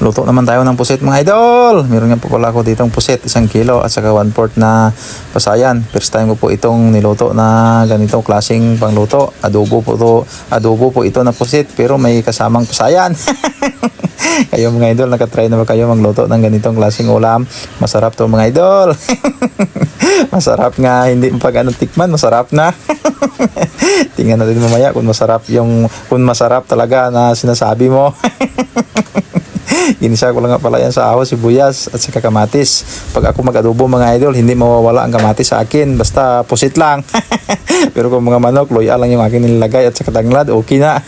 Luto naman tayo ng pusit mga idol. Meron nga po pala ako ditong pusit, isang kilo at saka one fourth na pasayan. First time ko po itong niluto na ganitong klaseng pangluto. Adobo po to, adobo po ito na pusit pero may kasamang pasayan. kayo mga idol, nakatry na ba kayo magluto ng ganitong klaseng ulam? Masarap to mga idol. masarap nga, hindi pag anong tikman, masarap na. Tingnan natin mamaya kung masarap yung, kung masarap talaga na sinasabi mo. Ginisa ko lang nga pala yan sa ahos, sibuyas at saka kamatis. Pag ako mag-adobo mga idol, hindi mawawala ang kamatis sa akin. Basta pusit lang. Pero kung mga manok, loya lang yung akin nilagay at saka tanglad, okay na.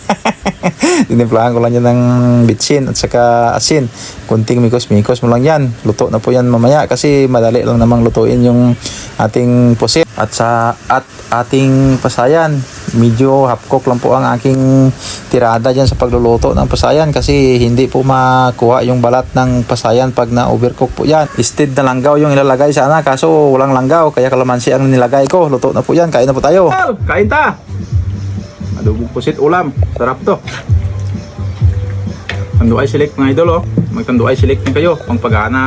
Tinimplahan ko lang yan ng bitsin at saka asin. Kunting mikos-mikos mo lang yan. Luto na po yan mamaya kasi madali lang namang lutuin yung ating pusit. At sa at ating pasayan, medyo half cook lang po ang aking tirada dyan sa pagluluto ng pasayan kasi hindi po makuha yung balat ng pasayan pag na overcook po yan. Instead na langgaw yung ilalagay sana kaso walang langgaw kaya kalamansi ang nilagay ko. Luto na po yan. Kain na po tayo. Kain ta! Adobong pusit ulam. Sarap to. Tanduay silik mga idol oh. Magtanduay silik na kayo. Pang pagana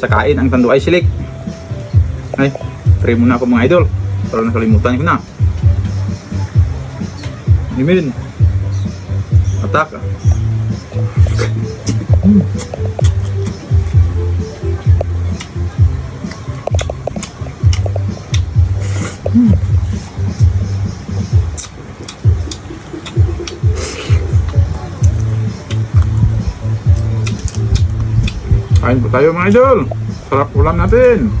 sa kain ang tanduay silik. Ay, pray muna ako mga idol. Para nakalimutan ko na. Imin. Atak. Kain po tayo mga idol. Sarap ulam natin.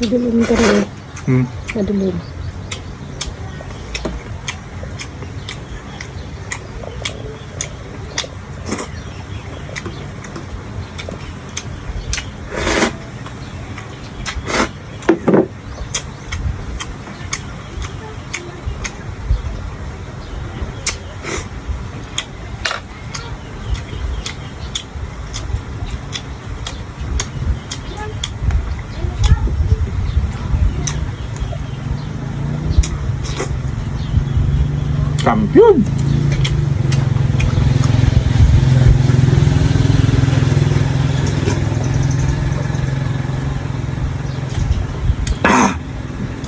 Madilim ka rin. Hmm. Madilim. Kampiyon! Ah!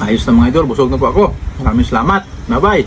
Ayos na mga idol, busog na po ako. Maraming salamat. Bye-bye.